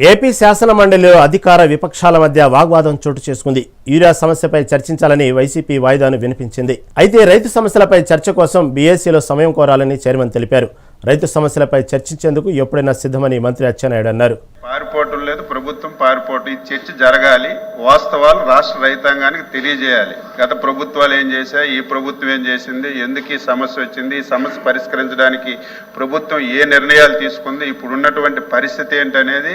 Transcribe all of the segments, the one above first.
AP శాసన మండలిలో అధికార విపక్షాల మధ్య వాగ్వాదం చోటు చేసుకుంది. యూరియా సమస్యపై చర్చించాలని వైసీపీ వాయిదాను వినిపించింది. అయితే రైతు సమస్యలపై చర్చ కోసం బీఏసీలో సమయం కోరాలని చైర్మన్ తెలిపారు. రైతు సమస్యలపై చర్చించేందుకు ఎప్పుడైనా సిద్ధమని మంత్రి అచ్చెన్నాయుడు అన్నారు. పారిపోవటం లేదు ప్రభుత్వం పారిపోవటం. ఈ చర్చ జరగాలి వాస్తవాలు రాష్ట్ర రైతాంగానికి తెలియజేయాలి. గత ప్రభుత్వాలు ఏం చేశాయి ఈ ప్రభుత్వం ఏం చేసింది ఎందుకు ఈ సమస్య వచ్చింది ఈ సమస్య పరిష్కరించడానికి ప్రభుత్వం ఏ నిర్ణయాలు తీసుకుంది ఇప్పుడు ఉన్నటువంటి పరిస్థితి ఏంటనేది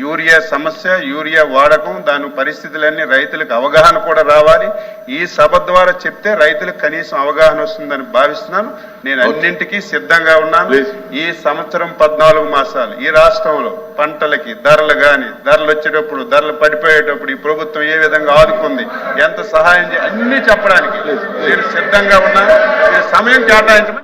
యూరియా సమస్య యూరియా వాడకం దాని పరిస్థితులన్నీ రైతులకు అవగాహన కూడా రావాలి. ఈ సభ ద్వారా చెప్తే రైతులకు కనీసం అవగాహన వస్తుందని భావిస్తున్నాను. నేను అన్నింటికీ సిద్ధంగా ఉన్నాను. ఈ సంవత్సరం పద్నాలుగు మాసాలు. ఈ రాష్ట్రంలో పంటలకి ధరలు కానీ ధరలు వచ్చేటప్పుడు ధరలు పడిపోయేటప్పుడు ఈ ప్రభుత్వం ఏ విధంగా ఆదుకుంది ఎంత సహాయం అన్ని చెప్పడానికి నేను సిద్ధంగా ఉన్నాను. మీరు సమయం కేటాయించమని